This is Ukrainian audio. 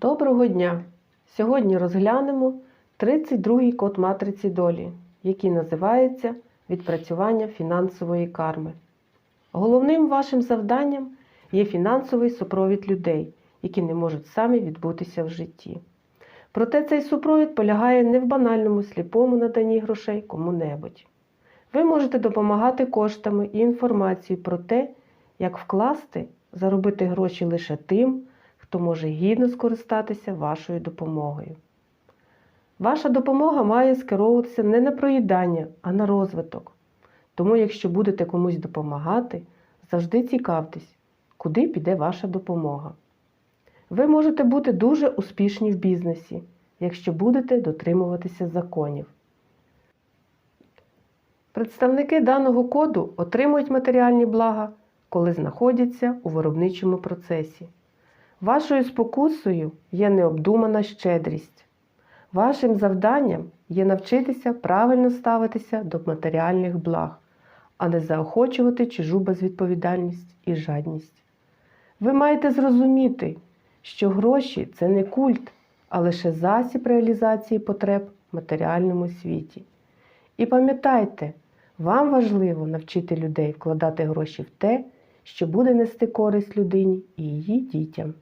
Доброго дня! Сьогодні розглянемо 32-й код матриці долі, який називається Відпрацювання фінансової карми. Головним вашим завданням є фінансовий супровід людей, які не можуть самі відбутися в житті. Проте цей супровід полягає не в банальному сліпому наданні грошей кому-небудь. Ви можете допомагати коштами і інформацією про те, як вкласти, заробити гроші лише тим, хто може гідно скористатися вашою допомогою. Ваша допомога має скеровуватися не на проїдання, а на розвиток. Тому, якщо будете комусь допомагати, завжди цікавтесь, куди піде ваша допомога. Ви можете бути дуже успішні в бізнесі, якщо будете дотримуватися законів. Представники даного коду отримують матеріальні блага, коли знаходяться у виробничому процесі. Вашою спокусою є необдумана щедрість. Вашим завданням є навчитися правильно ставитися до матеріальних благ, а не заохочувати чужу безвідповідальність і жадність. Ви маєте зрозуміти, що гроші це не культ, а лише засіб реалізації потреб в матеріальному світі. І пам'ятайте, вам важливо навчити людей вкладати гроші в те, що буде нести користь людині і її дітям.